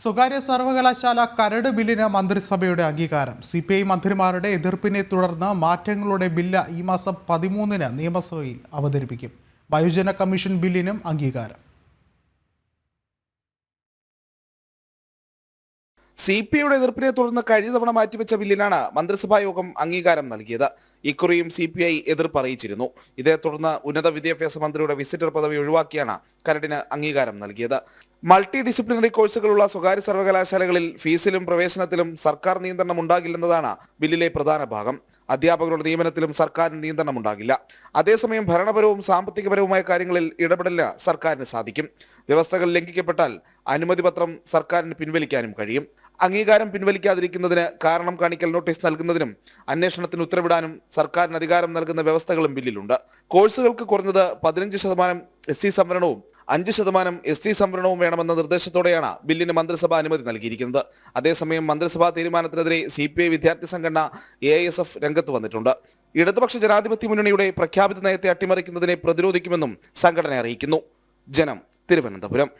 സ്വകാര്യ സർവകലാശാല കരട് ബില്ലിന് മന്ത്രിസഭയുടെ അംഗീകാരം. സി പി ഐ മന്ത്രിമാരുടെ എതിർപ്പിനെ തുടർന്ന് മാറ്റങ്ങളുടെ ബില്ല് ഈ മാസം പതിമൂന്നിന് നിയമസഭയിൽ അവതരിപ്പിക്കും. വയോജന കമ്മീഷൻ ബില്ലിനും അംഗീകാരം. സി പി ഐയുടെ എതിർപ്പിനെ തുടർന്ന് കഴിഞ്ഞ തവണ മാറ്റിവെച്ച ബില്ലിനാണ് മന്ത്രിസഭാ യോഗം അംഗീകാരം നൽകിയത്. ഇക്കുറിയും സി പി ഐ എതിർപ്പ് അറിയിച്ചിരുന്നു ഇതേ തുടർന്ന് ഉന്നത വിദ്യാഭ്യാസ മന്ത്രിയുടെ വിസിറ്റർ പദവി ഒഴിവാക്കിയാണ് കരടിന് അംഗീകാരം നൽകിയത്. മൾട്ടി ഡിസിപ്ലിനറി കോഴ്സുകളുള്ള സ്വകാര്യ സർവകലാശാലകളിൽ ഫീസിലും പ്രവേശനത്തിലും സർക്കാർ നിയന്ത്രണം ഉണ്ടാകില്ലെന്നതാണ് ബില്ലിലെ പ്രധാന ഭാഗം. അധ്യാപകരുടെ നിയമനത്തിലും സർക്കാരിന് നിയന്ത്രണം ഉണ്ടാകില്ല. അതേസമയം ഭരണപരവും സാമ്പത്തികപരവുമായ കാര്യങ്ങളിൽ ഇടപെടലിന് സർക്കാരിന് സാധിക്കും. വ്യവസ്ഥകൾ ലംഘിക്കപ്പെട്ടാൽ അനുമതി പത്രം സർക്കാരിന് പിൻവലിക്കാനും കഴിയും. അംഗീകാരം പിൻവലിക്കാതിരിക്കുന്നതിന് കാരണം കാണിക്കൽ നോട്ടീസ് നൽകുന്നതിനും അന്വേഷണത്തിന് ഉത്തരവിടാനും സർക്കാരിന് അധികാരം നൽകുന്ന വ്യവസ്ഥകളും ബില്ലിലുണ്ട്. കോഴ്സുകൾക്ക് കുറഞ്ഞത് പതിനഞ്ച് ശതമാനം എസ് സി സംവരണവും അഞ്ച് ശതമാനം എസ് ടി സംവരണവും വേണമെന്ന നിർദ്ദേശത്തോടെയാണ് ബില്ലിന് മന്ത്രിസഭ അനുമതി നൽകിയിരിക്കുന്നത്. അതേസമയം മന്ത്രിസഭാ തീരുമാനത്തിനെതിരെ സി പി ഐ വിദ്യാർത്ഥി സംഘടന എ എസ് എഫ് രംഗത്ത് വന്നിട്ടുണ്ട്. ഇടതുപക്ഷ ജനാധിപത്യ മുന്നണിയുടെ പ്രഖ്യാപിത നയത്തെ അട്ടിമറിക്കുന്നതിനെ പ്രതിരോധിക്കുമെന്നും സംഘടന അറിയിക്കുന്നു. ജനം തിരുവനന്തപുരം.